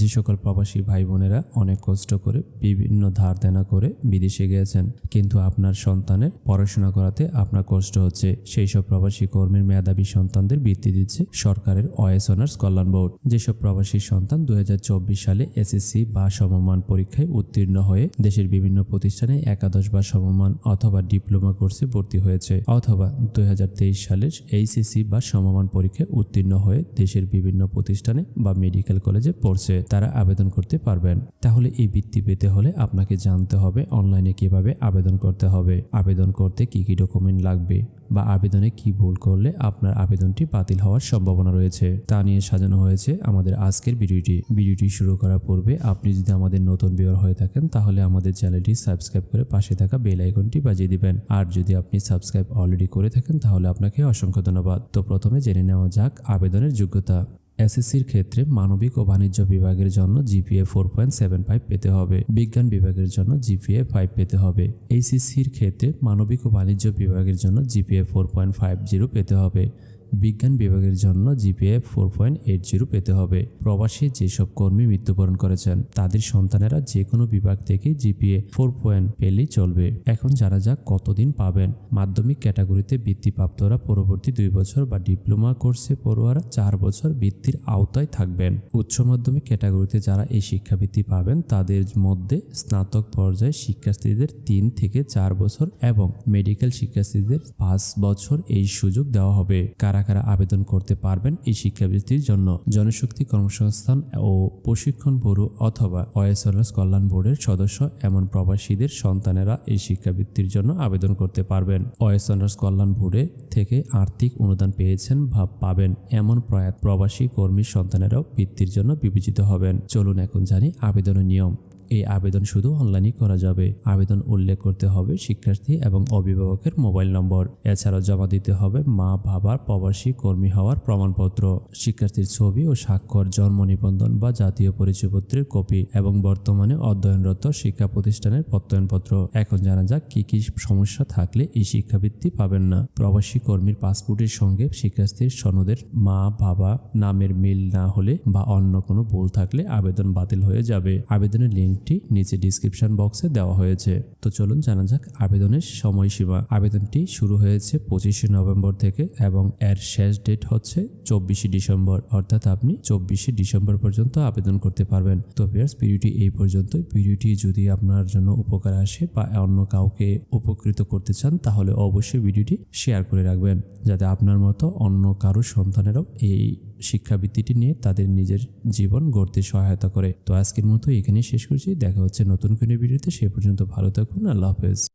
যে সকল প্রবাসী ভাই বোনেরা অনেক কষ্ট করে, বিভিন্ন ধার দেনা করে বিদেশে গিয়েছেন, কিন্তু আপনার সন্তানের পড়াশোনা করাতে আপনার কষ্ট হচ্ছে। সেই সব প্রবাসী কর্মীর মেধাবী সন্তানদের বৃত্তি দিচ্ছে সরকারের ওয়েস অনার্স কল্যাণ বোর্ড। যেসব প্রবাসী সন্তান দুই হাজার চব্বিশ সালে এসএসসি বা সমমান পরীক্ষায় উত্তীর্ণ হয়ে দেশের বিভিন্ন প্রতিষ্ঠানে একাদশ বা সমমান অথবা ডিপ্লোমা কোর্সে ভর্তি হয়েছে, অথবা দুই সালের এইচএসসি বা সমমান পরীক্ষায় উত্তীর্ণ হয়ে দেশের বিভিন্ন প্রতিষ্ঠানে বা মেডিকেল কলেজে পড়ছে। তারা আবেদন করতে পারবেন। তাহলে এই বৃত্তি পেতে হলে আপনাকে জানতে হবে অনলাইনে কীভাবে আবেদন করতে হবে। আবেদন করতে কি কি ডকুমেন্ট লাগবে বা আবেদনে কি ভুল করলে আপনার আবেদনটি বাতিল হওয়ার সম্ভাবনা রয়েছে। তা নিয়ে সাজানো হয়েছে আমাদের আজকের ভিডিওটি। ভিডিওটি শুরু করার পূর্বে আপনি যদি আমাদের নতুন বিয়ার হয়ে থাকেন, তাহলে আমাদের চ্যানেলটি সাবস্ক্রাইব করে পাশে থাকা বেল আইকনটি বাজিয়ে দিবেন। আর যদি আপনি সাবস্ক্রাইব অলরেডি করে থাকেন, তাহলে আপনাকে অসংখ্য ধন্যবাদ। তো প্রথমে জেনে নেওয়া যাক আবেদনের যোগ্যতা। এসএসসির ক্ষেত্রে মানবিক ও বাণিজ্য বিভাগের জন্য GPA four point seven five পেতে হবে। বিজ্ঞান বিভাগের জন্য জিপিএ ফাইভ পেতে হবে। এইচএসসির ক্ষেত্রে মানবিক ও বাণিজ্য বিভাগের জন্য GPA four point five zero পেতে হবে। বিজ্ঞান বিভাগের জন্য GPA four point eight zero পেতে হবে। প্রবাসী যেসব কর্মী মৃত্যুবরণ করেছেন, তাদের সন্তানেরা যে কোনো বিভাগ থেকে জিপিএ ফোর পয়েন্ট পেলেই চলবে। এখন যারা যা কতদিন পাবেন। মাধ্যমিক ক্যাটাগরিতে বৃত্তিপ্রাপ্তরা পরবর্তী দুই বছর বা ডিপ্লোমা কোর্সে পড়ুয়ারা চার বছর বৃত্তির আওতায় থাকবেন। উচ্চ মাধ্যমিক ক্যাটাগরিতে যারা এই শিক্ষাবৃত্তি পাবেন, তাদের মধ্যে স্নাতক পর্যায়ে শিক্ষার্থীদের তিন থেকে চার বছর এবং মেডিকেল শিক্ষার্থীদের পাঁচ বছর এই সুযোগ দেওয়া হবে। কারা কারা কারা আবেদন করতে পারবেন এই শিক্ষাবৃত্তির জন্য। জনশক্তি কর্মসংস্থান ও প্রশিক্ষণ ব্যুরো অথবা ওয়েসরস কল্যাণ বোর্ডের সদস্য এমন প্রবাসীদের সন্তানেরা এই শিক্ষাবৃত্তির জন্য আবেদন করতে পারবেন। ওয়েসরস কল্যাণ বোর্ডে থেকে আর্থিক অনুদান পেয়েছেন বা পাবেন এমন প্রয়াত প্রবাসী কর্মীর সন্তানেরাও বৃত্তির জন্য বিবেচিত হবেন। চলুন এখন জানি আবেদনের নিয়ম। এই আবেদন শুধু অনলাইনই করা যাবে। আবেদন উল্লেখ করতে হবে শিক্ষার্থী এবং অভিভাবকের মোবাইল নম্বর। এছাড়াও জমা দিতে হবে মা বাবার প্রবাসী, কর্মী হওয়ার প্রমাণপত্র। শিক্ষার্থীর ছবি ও স্বাক্ষর, জন্ম নিবন্ধন বা জাতীয় পরিচয়পত্রের কপি এবং বর্তমানে অধ্যয়নরত শিক্ষা প্রতিষ্ঠানের প্রত্যয়নপত্র। এখন জানা যাক কি কি সমস্যা থাকলে এই শিক্ষাবৃত্তি পাবেন না। প্রবাসী কর্মীর পাসপোর্টের সঙ্গে শিক্ষার্থীর সনদের মা, বাবা, নামের মিল না হলে বা অন্য কোনো ভুল থাকলে আবেদন বাতিল হয়ে যাবে। আবেদনের লিঙ্কটি নিচে ডিসক্রিপশন বক্সে দেওয়া হয়েছে। তো চলুন জানা যাক আবেদনের সময়সীমা। আবেদনটি শুরু হয়েছে পঁচিশে নভেম্বর থেকে এবং এর শেষ ডেট হচ্ছে চব্বিশে ডিসেম্বর। অর্থাৎ আপনি চব্বিশে ডিসেম্বর পর্যন্ত আবেদন করতে পারবেন। তো ভিউয়ার্স ভিডিওটি এই পর্যন্ত ভিডিওটি যদি আপনার জন্য উপকার আসে বা অন্য কাউকে উপকৃত করতে চান, তাহলে অবশ্যই ভিডিওটি শেয়ার করে রাখবেন। যাতে আপনার মতো অন্য কারও সন্তানেরাও এই শিক্ষাবৃত্তিটি নিয়ে তাদের নিজের জীবন গড়তে সহায়তা করে। তো আজকের মতো এখানেই শেষ করছি। দেখা হচ্ছে নতুন কোনো ভিডিওতে। সে পর্যন্ত ভালো থাকুন। আল্লাহ হাফেজ।